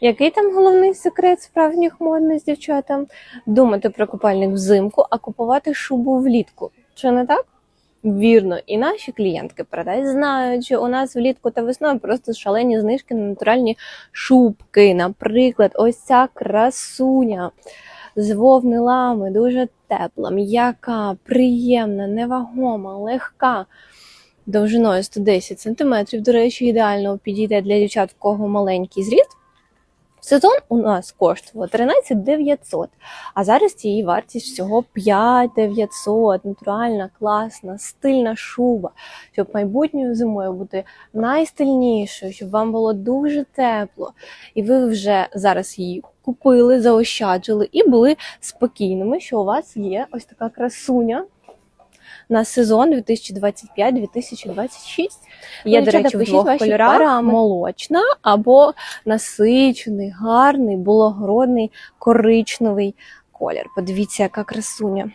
Який там головний секрет справжніх модних дівчатам? Думати про купальник взимку, а купувати шубу влітку. Чи не так? Вірно, і наші клієнтки продай знають, що у нас влітку та весною просто шалені знижки на натуральні шубки. Наприклад, ось ця красуня з вовни лами, дуже тепла, м'яка, приємна, невагома, легка. Довжиною 110 см, до речі, ідеально підійде для дівчат, в кого маленький зріст. Сезон у нас коштував 13 900, а зараз її вартість всього 5 900. Натуральна, класна, стильна шуба, щоб майбутньою зимою бути найстильнішою, щоб вам було дуже тепло. І ви вже зараз її купили, заощаджили і були спокійними, що у вас є ось така красуня на сезон 2025-2026. Є, Ну, до речі, в двох кольорах молочна або насичений, гарний, булогородний, коричневий колір. Подивіться, яка красуня.